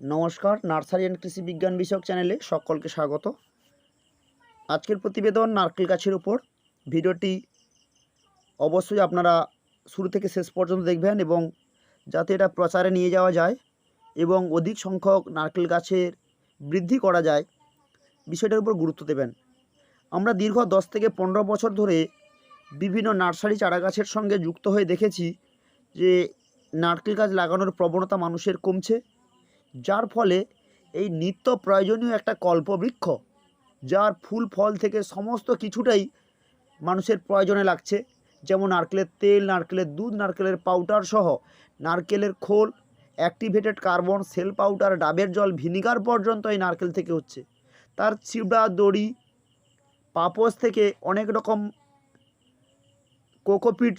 নমস্কার, nursery and কৃষি বিজ্ঞান বিষয়ক চ্যানেলে সকলকে স্বাগত। আজকের প্রতিবেদন নারকেল গাছের উপর। ভিডিওটি অবশ্যই আপনারা শুরু থেকে শেষ পর্যন্ত দেখবেন এবং যাতে এটা প্রচারে নিয়ে যাওয়া যায় এবং অধিক সংখ্যক নারকেল গাছের বৃদ্ধি করা যায়, বিষয়টার উপর গুরুত্ব দেবেন। আমরা দীর্ঘ দশ থেকে পনেরো বছর ধরে বিভিন্ন নার্সারি চারা গাছের সঙ্গে যুক্ত হয়ে দেখেছি যে নারকেল গাছ লাগানোর প্রবণতা মানুষের কমছে। যার ফলে এই নিত্য প্রয়োজনীয় একটা কল্পবৃক্ষ, যার ফুল ফল থেকে সমস্ত কিছুটাই মানুষের প্রয়োজনে লাগছে। যেমন নারকেলের তেল, নারকেলের দুধ, নারকেলের পাউডার সহ নারকেলের খোল অ্যাক্টিভেটেড কার্বন সেল পাউডার ডাবের জল ভিনিগার পর্যন্ত এই নারকেল থেকে হচ্ছে। তার চিবড়া দড়ি পাপোস থেকে অনেক রকম কোকোপিট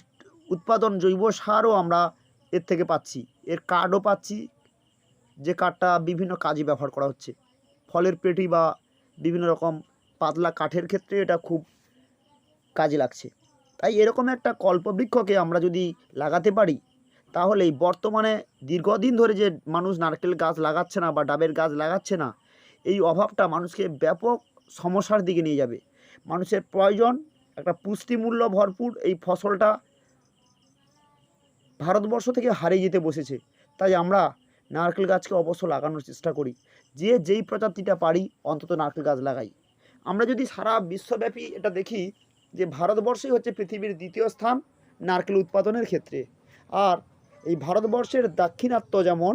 উৎপাদন জৈব সারও আমরা এর থেকে পাচ্ছি। এর কার্ডও পাচ্ছি। যে কাঠটা বিভিন্ন কাজে ব্যবহার করা হচ্ছে। ফলের পেটি বা বিভিন্ন রকম পাতলা কাঠের ক্ষেত্রে এটা খুব কাজে লাগছে। তাই এরকম একটা কল্পবৃক্ষকে আমরা যদি লাগাতে পারি, তাহলে বর্তমানে দীর্ঘদিন ধরে যে মানুষ নারকেল গাছ লাগাচ্ছে না বা ডাবের গাছ লাগাচ্ছে না, এই অভাবটা মানুষকে ব্যাপক সমস্যার দিকে নিয়ে যাবে। মানুষের প্রয়োজন একটা পুষ্টিমূল্য ভরপুর এই ফসলটা ভারতবর্ষ থেকে হারিয়ে যেতে বসেছে। তাই আমরা নারকেল গাছকে অবশ্য লাগানোর চেষ্টা করি। যে যেই প্রজাতিটা পারি, অন্তত নারকেল গাছ লাগাই। আমরা যদি সারা বিশ্বব্যাপী এটা দেখি, যে ভারতবর্ষই হচ্ছে পৃথিবীর দ্বিতীয় স্থান নারকেল উৎপাদনের ক্ষেত্রে। আর এই ভারতবর্ষের দাক্ষিণাত্য যেমন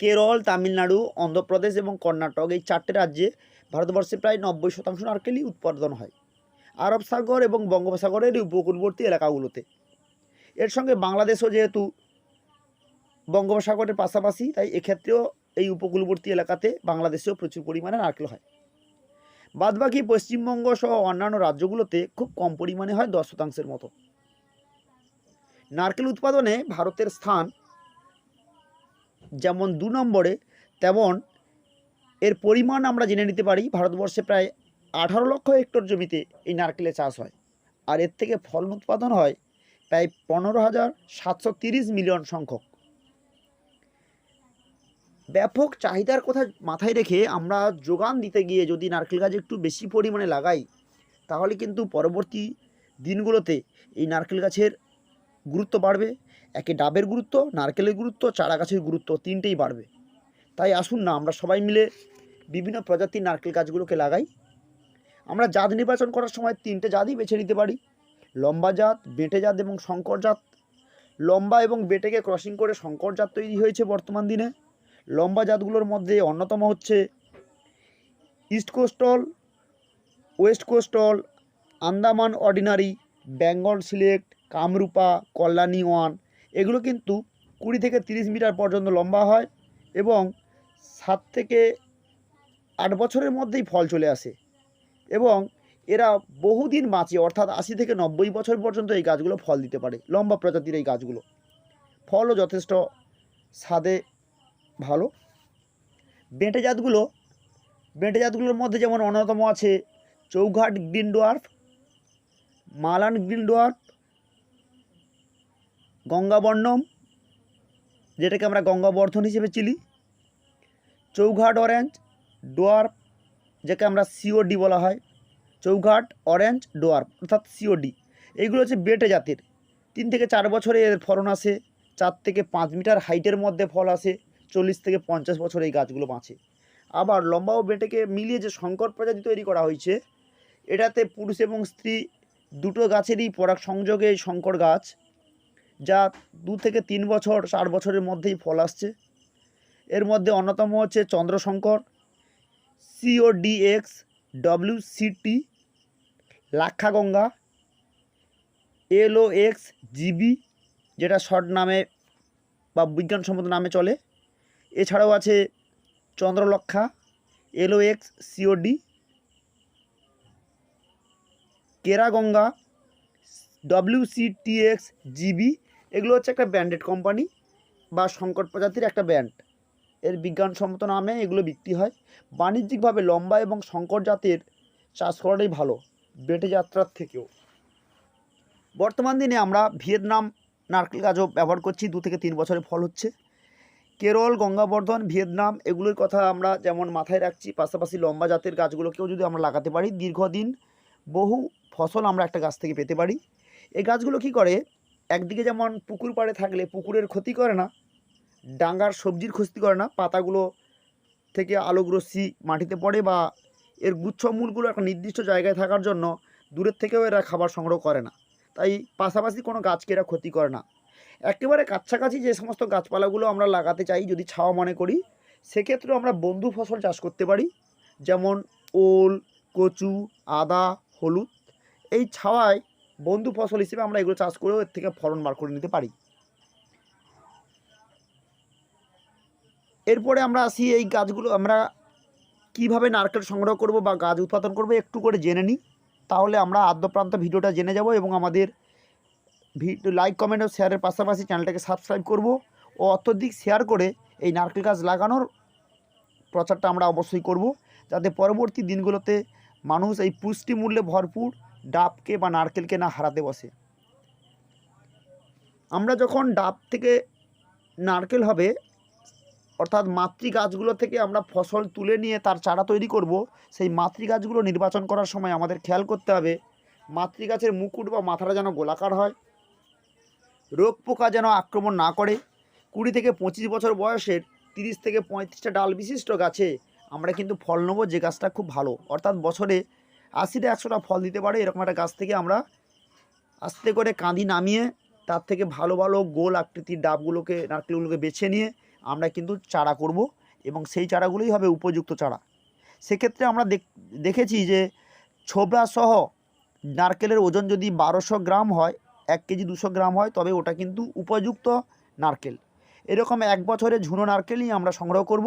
কেরল, তামিলনাড়ু, অন্ধ্রপ্রদেশ এবং কর্ণাটক, এই চারটে রাজ্যে ভারতবর্ষে প্রায় নব্বই শতাংশ নারকেলই উৎপাদন হয়। আরব সাগর এবং বঙ্গোপসাগরের উপকূলবর্তী এলাকাগুলোতে। এর সঙ্গে বাংলাদেশও যেহেতু বঙ্গোপসাগরের পাশাপাশি তাই এক্ষেত্রেও এই উপকূলবর্তী এলাকাতে বাংলাদেশেও প্রচুর পরিমাণে নারকেল হয়। বাদবাকি পশ্চিমবঙ্গ সহ অন্যান্য রাজ্যগুলোতে খুব কম পরিমাণে হয় দশ শতাংশের মতো। নারকেল উৎপাদনে ভারতের স্থান যেমন দু নম্বরে, তেমন এর পরিমাণ আমরা জেনে নিতে পারি ভারতবর্ষে প্রায় আঠারো লক্ষ হেক্টর জমিতে এই নারকেলের চাষ হয়। আর এর থেকে ফলন উৎপাদন হয় প্রায় পনেরো হাজার সাতশো তিরিশ মিলিয়ন সংখ্যক। ব্যাপক চাহিদার কথা মাথায় রেখে আমরা যোগান দিতে গিয়ে যদি নারকেল গাছ একটু বেশি পরিমাণে লাগাই, তাহলে কিন্তু পরবর্তী দিনগুলোতে এই নারকেল গাছের গুরুত্ব বাড়বে। একে ডাবের গুরুত্ব, নারকেলের গুরুত্ব, চারা গাছের গুরুত্ব তিনটেই বাড়বে। তাই আসুন না, আমরা সবাই মিলে বিভিন্ন প্রজাতির নারকেল গাছগুলোকে লাগাই। আমরা জাত নির্বাচন করার সময় তিনটে জাতই বেছে নিতে পারি। লম্বা জাত, বেঁটে জাত এবং শঙ্কর জাত। লম্বা এবং বেটেকে ক্রসিং করে শঙ্কর জাত তৈরি হয়েছে বর্তমান দিনে। লম্বা জাতগুলোর মধ্যে অন্যতম হচ্ছে east coastal west coastal Andaman ordinary Bengal select Kamrupa Kalyani one এগুলো কিন্তু কুড়ি থেকে তিরিশ মিটার পর্যন্ত লম্বা হয় এবং সাত থেকে আট বছরের মধ্যেই ফল চলে আসে। এবং এরা বহুদিন বাঁচে, অর্থাৎ আশি থেকে নব্বই বছর পর্যন্ত এই গাছগুলো ফল দিতে পারে, লম্বা প্রজাতির এই গাছগুলো। ফলও যথেষ্ট, স্বাদে ভালো। বেঁটে জাতগুলো, বেঁটে জাতগুলোর মধ্যে যেমন অন্যতম আছে Chowghat green dwarf, Malan green dwarf, Gangabarnam, যেটাকে আমরা গঙ্গাবর্ধন হিসেবে চিনি, চৌঘাট অরেঞ্জ ডোয়ার্ফ, যাকে আমরা সিওডি বলা হয়, চৌঘাট অরেঞ্জ ডোয়ার্ফ, অর্থাৎ সিওডি এইগুলো হচ্ছে বেটে জাতের। তিন থেকে চার বছরে এর ফলন আসে, চার থেকে পাঁচ মিটার হাইটের মধ্যে ফল আসে চল্লিশ থেকে পঞ্চাশ বছর এই গাছগুলো বাঁচে। আবার লম্বা ও বেটেকে মিলিয়ে যে শঙ্কর প্রজাতি তৈরি করা হয়েছে, এটাতে পুরুষ এবং স্ত্রী দুটো গাছেরই পরাগ সংযোগে শঙ্কর গাছ, যা দু থেকে তিন বছর, চার বছরের মধ্যেই ফল আসছে। এর মধ্যে অন্যতম হচ্ছে Chandrashankar CODX W CT Lakshaganga LO X GB যেটা শর্ট নামে বা বিজ্ঞানসম্মত নামে চলে। এছাড়াও আছে Chandralaksha LO X COD, Keraganga W C TX GB, এগুলো হচ্ছে একটা ব্র্যান্ডেড কোম্পানি বা সংকট প্রজাতির একটা ব্র্যান্ড। এর বিজ্ঞানসম্মত নামে এগুলো বিক্রি হয়। বাণিজ্যিকভাবে লম্বা এবং সংকর জাতের চাষ করাটাই ভালো, বেটে যাত্রার থেকেও। বর্তমান দিনে আমরা ভিয়েতনাম নারকেল গাছও ব্যবহার করছি, দু থেকে তিন বছরে ফল হচ্ছে। কেরল, গঙ্গাবর্ধন, ভিয়েতনাম এগুলোর কথা আমরা যেমন মাথায় রাখছি, পাশাপাশি লম্বা জাতের গাছগুলোকেও যদি আমরা লাগাতে পারি, দীর্ঘদিন বহু ফসল আমরা একটা গাছ থেকে পেতে পারি। এই গাছগুলো কি করে? একদিকে যেমন পুকুর পাড়ে থাকলে পুকুরের ক্ষতি করে না, ডাঙ্গার সবজির ক্ষতি করে না, পাতাগুলো থেকে আলোক রশ্মি মাটিতে পড়ে বা এর গুচ্ছ মূলগুলো একটা নির্দিষ্ট জায়গায় থাকার জন্য দূরের থেকেও এরা খাবার সংগ্রহ করে না। তাই পাশাপাশি কোনো গাছকে এরা ক্ষতি করে না। একেবারে কাছাকাছি যে সমস্ত গাছপালাগুলো আমরা লাগাতে চাই, যদি ছাওয়া মনে করি সেক্ষেত্রে আমরা বন্ধু ফসল চাষ করতে পারি। যেমন ওল, কচু, আদা, হলুদ, এই ছাওয়ায় বন্ধু ফসল হিসেবে আমরা এগুলো চাষ করেও এর থেকে ফলন বার করে নিতে পারি। এরপরে আমরা আসি এই গাছগুলো, আমরা কীভাবে নারকেল সংগ্রহ করব বা গাছ উৎপাদন করব একটু করে জেনে নিই। তাহলে আমরা আদ্যপ্রান্ত ভিডিওটা জেনে যাব এবং আমাদের ভিডিও লাইক কমেন্ট ও শেয়ারের পাশাপাশি চ্যানেলটাকে সাবস্ক্রাইব করব ও অত্যধিক শেয়ার করে এই নারকেল গাছ লাগানোর প্রচারটা আমরা অবশ্যই করব যাতে পরবর্তী দিনগুলোতে মানুষ এই পুষ্টি মূল্যে ভরপুর ডাবকে বা নারকেলকে না হারাতে বসে। আমরা যখন ডাব থেকে নারকেল হবে, অর্থাৎ মাতৃ গাছগুলো থেকে আমরা ফসল তুলে নিয়ে তার চারা তৈরি করব, সেই মাতৃ গাছগুলো নির্বাচন করার সময় আমাদের খেয়াল করতে হবে মাতৃ গাছের মুকুট বা মাথাটা যেন গোলাকার হয়। রোগ পোকা যেন আক্রমণ না করে। কুড়ি থেকে পঁচিশ বছর বয়সের তিরিশ থেকে পঁয়ত্রিশটা ডাল বিশিষ্ট গাছে আমরা কিন্তু ফল নেব, যে গাছটা খুব ভালো। অর্থাৎ বছরে আশিটা একশোটা ফল দিতে পারে, এরকম একটা গাছ থেকে আমরা আস্তে করে কাঁদি নামিয়ে, তার থেকে ভালো ভালো গোল আকৃতির ডাবগুলোকে, নারকেলগুলোকে বেছে নিয়ে আমরা কিন্তু চারা করব এবং সেই চারাগুলোই হবে উপযুক্ত চারা। সেক্ষেত্রে আমরা দেখ- দেখেছি যে ছোবড়া সহ নারকেলের ওজন যদি বারোশো গ্রাম হয় এক কেজি দুশো গ্রাম হয়, তবে ওটা কিন্তু উপযুক্ত নারকেল। এরকম এক বছরে ঝুনো নারকেলই আমরা সংগ্রহ করব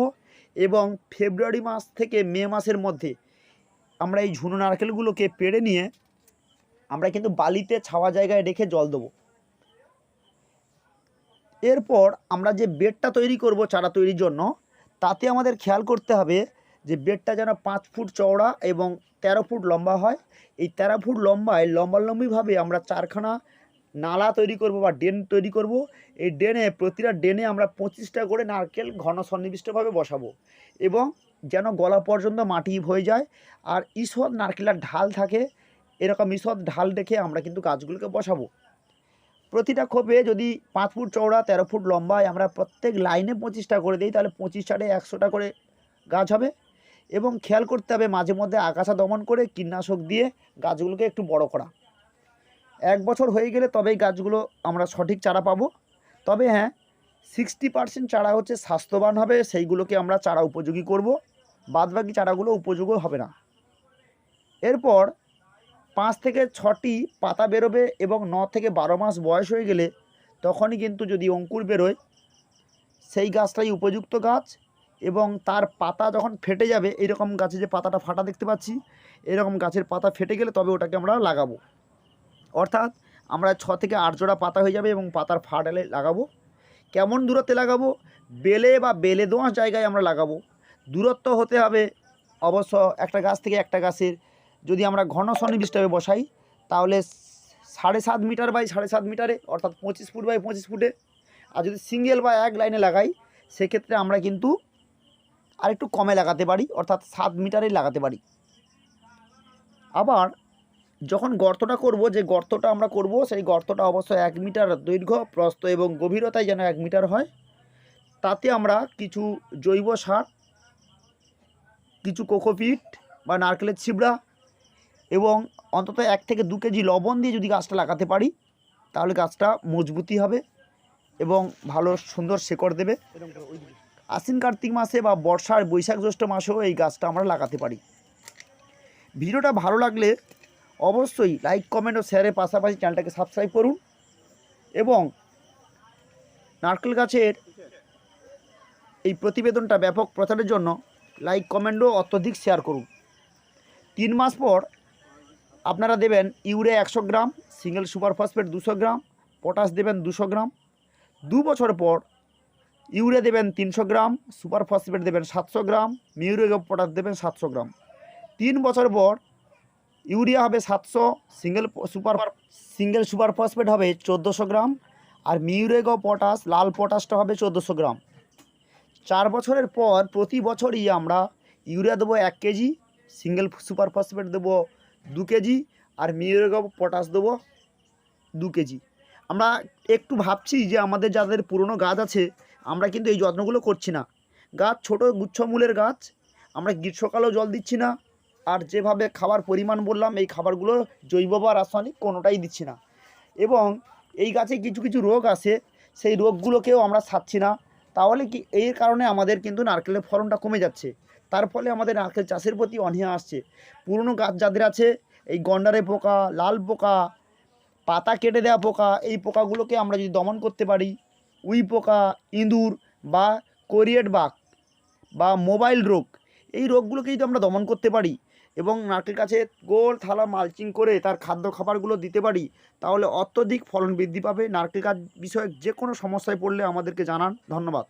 এবং ফেব্রুয়ারি মাস থেকে মে মাসের মধ্যে আমরা এই ঝুনো নারকেলগুলোকে পেড়ে নিয়ে আমরা কিন্তু বালিতে ছাওয়া জায়গায় রেখে জল দেবো। এরপর আমরা যে বেডটা তৈরি করব চারা তৈরির জন্য, তাতে আমাদের খেয়াল করতে হবে যে বেডটা যেন পাঁচ ফুট চওড়া এবং তেরো ফুট লম্বা হয়। এই তেরো ফুট লম্বায় লম্বালম্বিভাবে আমরা চারখানা নালা তৈরি করব বা ড্রেন তৈরি করব, এই ড্রেনে, প্রতিটা ড্রেনে আমরা পঁচিশটা করে নারকেল ঘন সন্নিবিষ্টভাবে বসাবো এবং যেন গলা পর্যন্ত মাটি হয়ে যায় আর ঈষৎ নারকেলের ঢাল থাকে, এরকম ঈষৎ ঢাল দেখে আমরা কিন্তু গাছগুলোকে বসাবো। প্রতিটা খোপে যদি পাঁচ ফুট চওড়া, তেরো ফুট লম্বায় আমরা প্রত্যেক লাইনে পঁচিশটা করে দিই, তাহলে পঁচিশ চারে একশোটা করে গাছ হবে এবং খেয়াল করতে হবে মাঝে মধ্যে আগাছা দমন করে কীটনাশক দিয়ে গাছগুলোকে একটু বড় করা। এক বছর হয়ে গেলে তবেই গাছগুলো আমরা সঠিক চারা পাবো। তবে হ্যাঁ সিক্সটি পার্সেন্ট চারা হচ্ছে স্বাস্থ্যবান হবে, সেইগুলোকে আমরা চারা উপযোগী করব। বাদবাকি চারাগুলো উপযোগী হবে না। এরপর পাঁচ থেকে ছটি পাতা বেরোবে এবং ন থেকে বারো মাস বয়স হয়ে গেলে তখনই কিন্তু যদি অঙ্কুর বেরোয়, সেই গাছটাই উপযুক্ত গাছ এবং তার পাতা যখন ফেটে যাবে, এরকম গাছে যে পাতাটা ফাটা দেখতে পাচ্ছি, এরকম গাছের পাতা ফেটে গেলে তবে ওটাকে আমরা লাগাবো। অর্থাৎ আমরা ছ থেকে আট জোড়া পাতা হয়ে যাবে এবং পাতার ফাটালে লাগাবো। কেমন দূরত্বে লাগাবো? বেলে বা বেলে দোঁয়াশ জায়গায় আমরা লাগাবো। দূরত্ব হতে হবে অবশ্য একটা গাছ থেকে একটা গাছের। যদি আমরা ঘন সন্নিবিষ্টভাবে বসাই, তাহলে সাড়ে সাত মিটার বাই সাড়ে সাত মিটারে, অর্থাৎ পঁচিশ ফুট বাই পঁচিশ ফুটে। আর যদি সিঙ্গেল বা এক লাইনে লাগাই, সেক্ষেত্রে আমরা কিন্তু আর একটু কমে লাগাতে পারি, অর্থাৎ সাত মিটারেই লাগাতে পারি। আবার যখন গর্তটা করব, যে গর্তটা আমরা করব, সেই গর্তটা অবশ্যই এক মিটার দৈর্ঘ্য, প্রস্থ এবং গভীরতায় যেন এক মিটার হয়। তাতে আমরা কিছু জৈব সার, কিছু কোকোপিট বা নারকেলের ছিবড়া এবং অন্তত এক থেকে দু কেজি লবণ দিয়ে যদি গাছটা লাগাতে পারি, তাহলে গাছটা মজবুতি হবে এবং ভালো সুন্দর শেকড় দেবে। আশ্বিন কার্তিক মাসে বা বর্ষার বৈশাখ জ্যৈষ্ঠ মাসেও এই গাছটা আমরা লাগাতে পারি। ভিডিওটা ভালো লাগলে অবশ্যই লাইক কমেন্ট ও শেয়ারের পাশাপাশি চ্যানেলটাকে সাবস্ক্রাইব করুন। এবং নারকেল গাছের এই প্রতিবেদনটা ব্যাপক প্রচারের জন্য লাইক কমেন্টও অত্যধিক শেয়ার করুন। তিন মাস পর আপনারা দেবেন ইউরিয়া একশো গ্রাম সিঙ্গেল সুপার ফসফেট দুশো গ্রাম পটাশ দেবেন দুশো গ্রাম। দু বছর পর ইউরিয়া দেবেন তিনশো গ্রাম সুপার ফসফেট দেবেন সাতশো গ্রাম, মিউরিয়া পটাশ দেবেন সাতশো গ্রাম। তিন বছর পর ইউরিয়া হবে সাতশো, single super single super phosphate হবে চোদ্দোশো গ্রাম, আর মিউরেগো পটাশ, লাল পটাশটা হবে চোদ্দোশো গ্রাম। চার বছরের পর প্রতি বছরই আমরা ইউরিয়া দেবো এক কেজি, সিঙ্গেল সুপার ফসফেট দেবো দু কেজি, আর মিউরেগা পটাশ দেবো দু কেজি। আমরা একটু ভাবছি যে আমাদের যাদের পুরনো গাছ আছে, আমরা কিন্তু এই যত্নগুলো করছি না। গাছ ছোট গুচ্ছমূলের গাছ, আমরা গ্রীষ্মকালেও জল দিচ্ছি না আর যেভাবে খাবার পরিমাণ বললাম, এই খাবারগুলো জৈব বা রাসায়নিক কোনোটাই দিচ্ছি না। এবং এই গাছে কিছু কিছু রোগ আসে সেই রোগগুলোকেও আমরা সারছি না। তাহলে কি এর কারণে আমাদের কিন্তু নারকেলের ফলনটা কমে যাচ্ছে। তার ফলে আমাদের নারকেল চাষের প্রতি অনীহা আসছে। পুরনো গাছ যাদের আছে, এই গন্ডারে পোকা, লাল পোকা, পাতা কেটে দেওয়া পোকা, এই পোকাগুলোকে আমরা যদি দমন করতে পারি, উই পোকা, ইঁদুর বা কোরিয়েট বাগ বা মোবাইল রোগ, এই রোগগুলোকে যদি আমরা দমন করতে পারি এবং নারকেল গাছে গোল থালা মালচিং করে তার খাদ্য খাবারগুলো দিতে পারি, তাহলে অত্যধিক ফলন বৃদ্ধি পাবে। নারকেল গাছ বিষয়ক যে কোনো সমস্যায় পড়লে আমাদেরকে জানান। ধন্যবাদ।